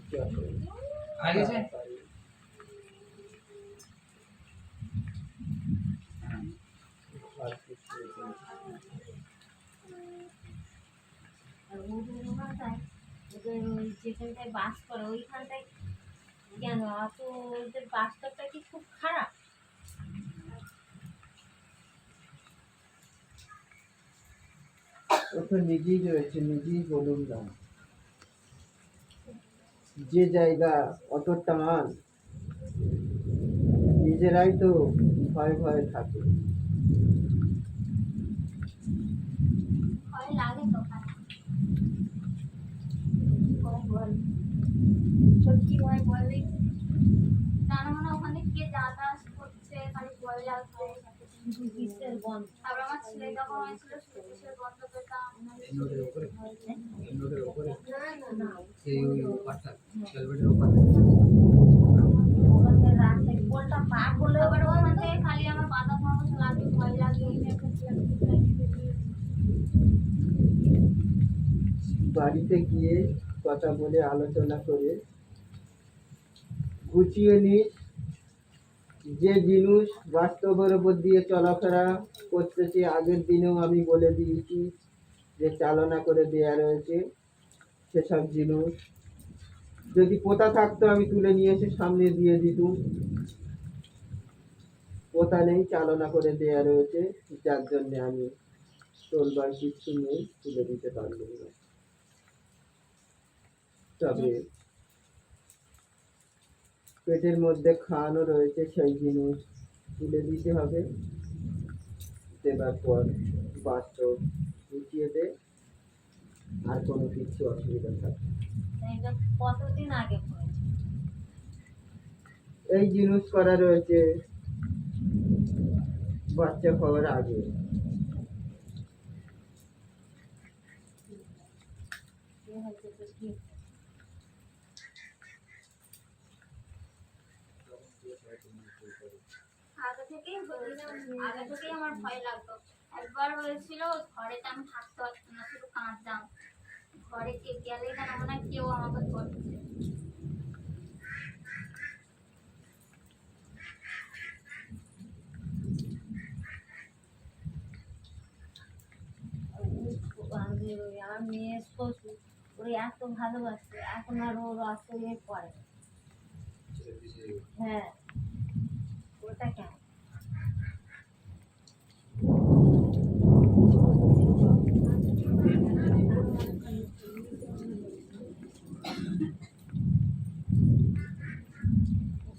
কিছু অসুবিধা নেই। আর গেছে আর কিছু নেই। আর ওদের ওখানটায় ওদের ওই যেখানটায় বাস করে ওইখানটায় কেন অত ওদের বাস্তবটা কি খুব খারাপ ও তো নিজেই রয়েছে নিজেই বলুন না যে জায়গা অত টান নিজেরাই তো ভয় ভয়ে থাকে। আমার ছেলে যখন হয়েছিল সুইচের বন্ধ পেতাম? বাড়িতে গিয়ে কথা বলে আলোচনা করে গুছিয়ে নিস যে জিনিস বাস্তবের উপর দিয়ে চলাফেরা করতেছে, আগের দিনেও আমি বলে দিয়েছি যে চালনা করে দেয়া রয়েছে সেসব জিনিস। যদি পোতা থাকতো, আমি তুলে নিয়ে এসে সামনে দিয়ে দিতুম। পোতা নেই, চালনা করে দেয়া রয়েছে। যার জন্য আমি তোলবার কিছু নেই, তুলে দিতে পারলাম না। তবে পেটের মধ্যে খাওয়ানো রয়েছে, সেই জিনিস তুলে দিতে হবে। দেবার পর বাস্তব গুছিয়ে দে, আর কোনো কিছু অসুবিধা থাকে না। এটা কতদিন আগে এই জিনিস করা রয়েছে। বাচ্চা হওয়ার আগে। আগে আগে থেকেই আমার ভয় লাগতো। একবার হয়েছিল ঘরেতে আমি থাকতে পারতাম না শুধু কাঁদতাম। ঘরে কে গেলেই যেন মনে হয় কেউ আমাকে ধরছে আমার মেয়ের শ্বশুর ওরে এত ভালোবাসে এখন আর ওর ইয়ে করে হ্যাঁ ওটা কেন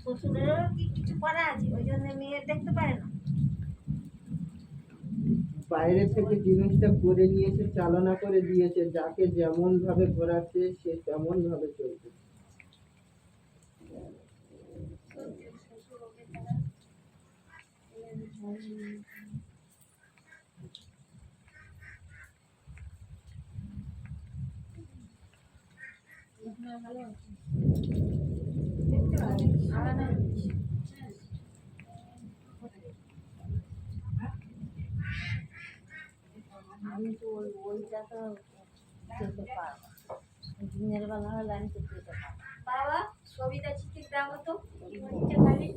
শ্বশুরেরও কি কিছু করা আছে ওই জন্য মেয়ে দেখতে পারে না বাইরে থেকে জিনিসটা করে নিয়েছে, চালনা করে দিয়েছে, যাকে যেমন ভাবে ঘোরাচ্ছে, সে তেমন ভাবে চলছে আমি তো ওই ওইটা তো যেতে পারব। না। দিনের বেলা হলে আমি তো যেতে পারব। না। বাবা সবিতা চিঠির দাও তো কি হচ্ছে খালি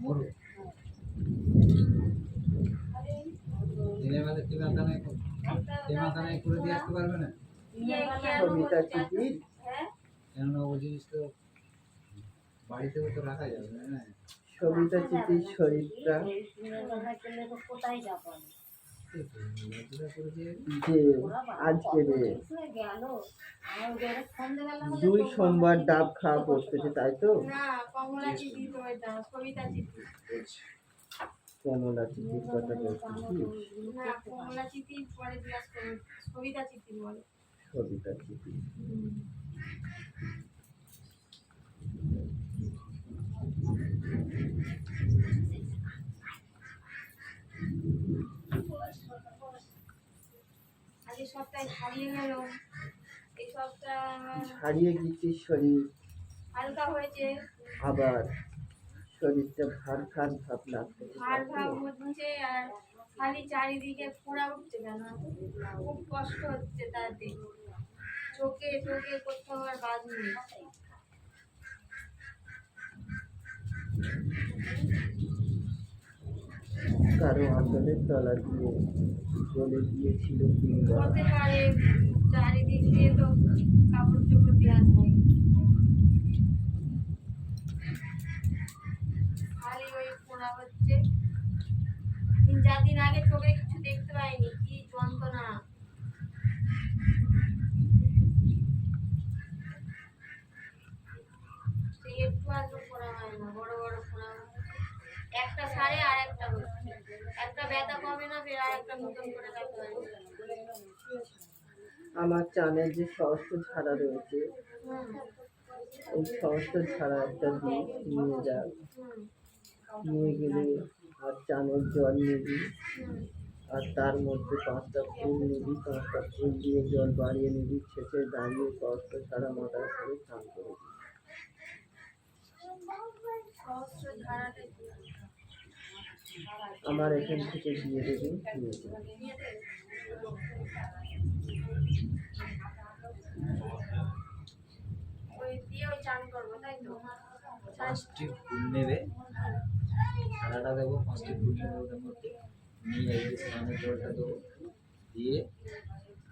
মরু দিনের বেলা টিমাখানায় টিমাখানায় করে দিয়ে আসতে পারবে না? দিনের বেলা কবিতা চিঠি হ্যাঁ? কেননা ও জিনিস তো বাড়িতেও তো রাখা যাবে না না সবিতা শরীরটা যে আজকে রে এসে গেল আমার ঘরে সন্ধ্যেবেলা হলে দুই সোমবার ডাব খাওয়া পড়তেছে তাই তো? কমলা চিঠির কথা করো সবিতা চিঠি। সপ্তাহে হারিয়ে গেল এই সপ্তাহ হারিয়ে গেছিস শরীর। হালকা হয়েছে। আবার শরীরটা ভার ভার ভাব লাগতেছে ভার ভাব হচ্ছে আর খালি চারিদিকে ফোড়া উঠছে কেন? খুব কষ্ট হচ্ছে তাতে। চোখে চোখে কোথাও আর বাদ নেই। কারও আঁচলের তলা দিয়ে চলে গিয়েছিল চারিদিক দিয়ে তো কাপড় চোপড় দেওয়া যায় খালি ওই পোড়া হচ্ছে। তিন চার দিন আগে চোখে কিছু দেখতে পাইনি কি যন্ত্রণা সেই একটু আধটু ফোনা হয় না বড় বড় ফোনা হচ্ছে। একটা সারে আর একটা হচ্ছে একটা ব্যথা কমে না ফের আর একটা নতুন করে ব্যথা হয় আমার চানের যে সহস্র ছাড়া রয়েছে এই সহস্র ছাড়া একটা দিক নিয়ে যা নিয়ে গেলে আর চানের জল নিবি আর তার মধ্যে পাঁচটা ফুল নিবি পাঁচটা ফুল দিয়ে জল বাড়িয়ে নিবি শেষে দাঁড়িয়ে সহস্র ছাড়া মাথা করে স্নান করে দিবি। আমার এখান থেকে দিয়ে দেবে পাঁচটি ফুল নেবে। দেবো পাঁচটি ফুল মধ্যে। নিয়ে জলটা দেবো। দিয়ে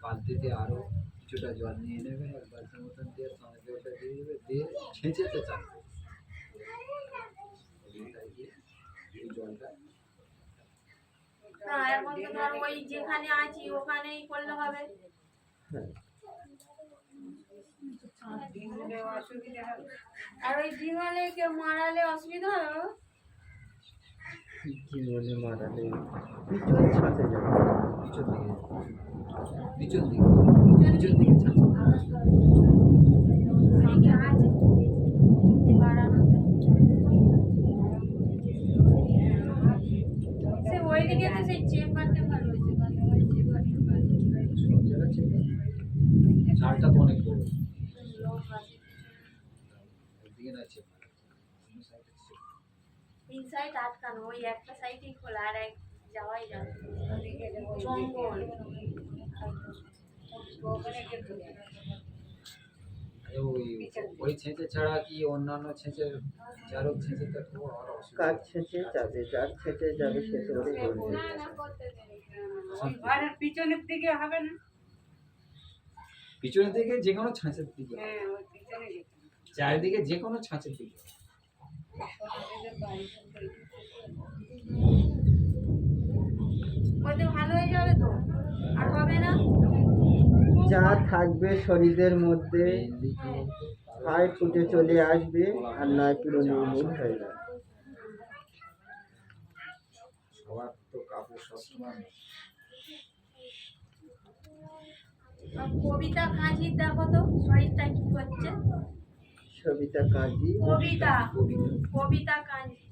বালতিতে আরও কিছুটা জল নিয়ে নেবে, এক বালতির মতন দিয়ে স্নানের জলটা দিয়ে দেবে। দিয়ে ছেঁচেতে চান জলটা না এখন তো ধর ওই যেখানে আছি ওখানেই করলে হবে। হ্যাঁ। আর ওই ডিঙালে কেউ মারালে অসুবিধা হবে? জীবনে মারালে পিছন ছাঁচে যাবে। পিছন দিকে। পিছন দিকে। পিছন দিকে ছাঁচে সেইটা আছে এই বাড়ানোতে। সে ওইদিকে তো সেই চেম্বার টেম্বার রয়েছে চেম্বার টেম্বার সব জায়গা চেপে চারটা তো অনেক বড় লোক আছে একদিকে না চেপে অন্য সাইডে চেপে তিন সাইড আটকানো ওই একটা সাইডই খোলা আর এক যাওয়াই যাবে জঙ্গল আরে ওই ওই ছেঁচে ছাড়া কি অন্যান্য ছেঁচে চারক ছেঁচেতে তো আর কাজ ছেঁচে যাবে যার ছেঁচে যাবে সে তো ঘরের পিছনের দিকে হবে না? পিছনের দিকে যে কোনো ছাঁচের দিকে। হ্যাঁ। চারিদিকে যে কোনো ছাঁচের দিকে। ভালো হয়ে যাবে তো। আর হবে না? যা থাকবে শরীরের মধ্যে হাই ফুটে চলে আসবে আর নয় পুরো নির্মূল হয়ে যাবে। কবিতা কাজী দেখো তো শরীরটা কি করছে? সবিতা কাজী কবিতা। কবিতা কাজী।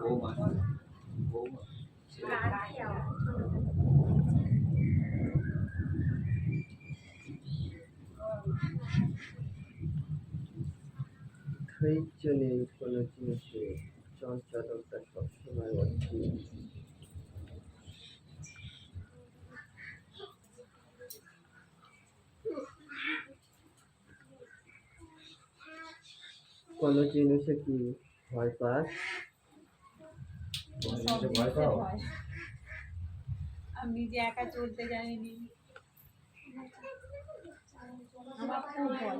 বৌমা বৌমা ছেলে কাজী আবার। ধৈর্য নেই কোনো জিনিসে চঞ্চলতা সবসময় অস্থির কোনো জিনিসে কি ভয় পাস? ভয় পাও? আমি যে একা চলতে জানিনি। আমার খুব ভয়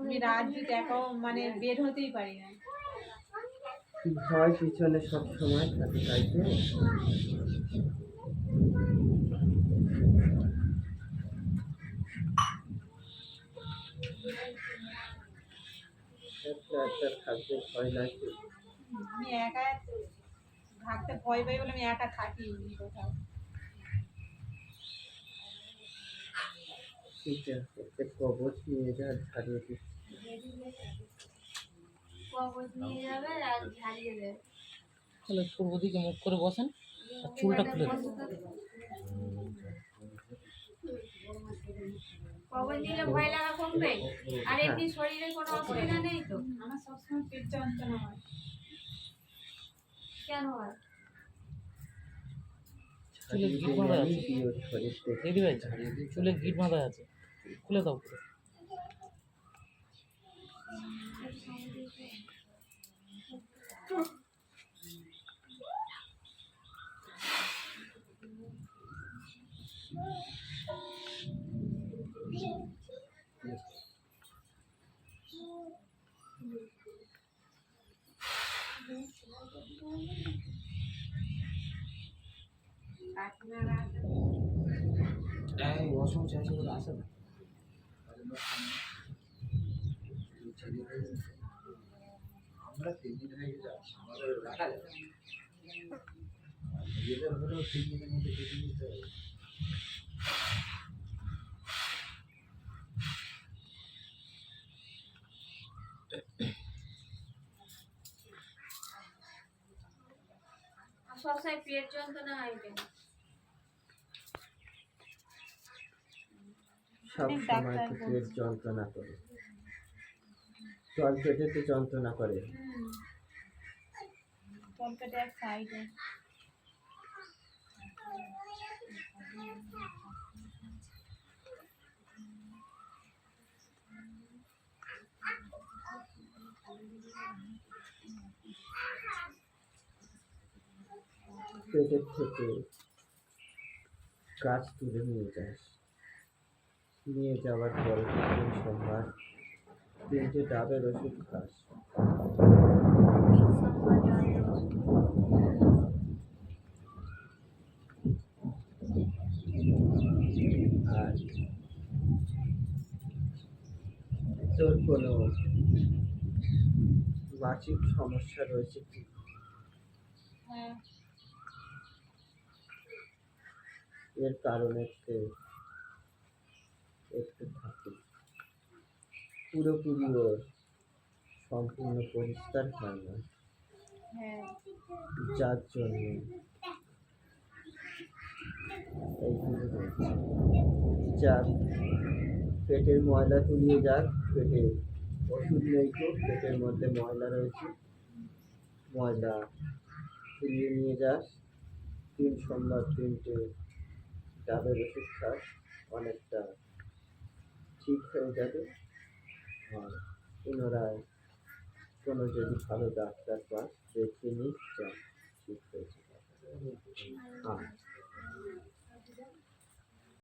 আমি রাত একাও মানে বের হতেই পারি না। ভয় পিছনে সব সময় থাকে তাই তো? একটা একটা থাকতে ভয় লাগছে। আমি একা থাকতে ভয় পাই বলে আমি একা থাকি কোথাও। ঠিক আছে কবচ নিয়ে যা ঝাড়িয়ে দিচ্ছি কবজ নিয়ে যাবে আর ঝাড়িয়ে দেবে তাহলে পূর্ব দিকে মুখ করে বসেন আর চুলটা খুলে দেন। কবজ নিলে ভয় লাগা কমবে? আর এমনি শরীরে কোনো অসুবিধা নেই তো? আমার সবসময় পেট যন্ত্রণা হয়। কেন হয়? চুলে গিট দিলে বাঁধা আছে। দিদি ভাই চুলে গিট বাঁধা আছে। খুলে দাও পুরো। এই অসম চাইছে বলে আসে না ছেলে হয়ে গেছে। আমরা তিন দিন হয়ে গেছে আমাদের রাখা যাবে নিজেদের হলেও তিন দিনের মধ্যে কেটে নিতে হবে সবসময় পেট যন্ত্রণা হয় কেন? সব সময় তো পেট যন্ত্রণা করে। জল পেটে তো যন্ত্রণা করে। তলপেটে এক সাইডে পেটের থেকে গাছ তুলে নিয়ে যাস। নিয়ে যাওয়ার পরে সোমবার তিনটে ডাবের ওষুধ খাস আর তোর কোনো মাসিক সমস্যা রয়েছে কি? হ্যাঁ। এর কারণে একটু থাকে। পুরোপুরি ওর সম্পূর্ণ পরিষ্কার হয় না। হ্যাঁ। যার জন্য এইগুলো যাক পেটের ময়লা তুলিয়ে যাক। পেটে ওষুধ নেই তো, পেটের মধ্যে ময়লা রয়েছে। ময়লা তুলিয়ে নিয়ে যাস। তিন সোমবার তিনটে ডাবের ওষুধ খাস, অনেকটা ঠিক হয়ে যাবে। আর পুনরায় কোনো যদি ভালো ডাক্তার পাস দেখিয়ে নিস ঠিক হ্যাঁ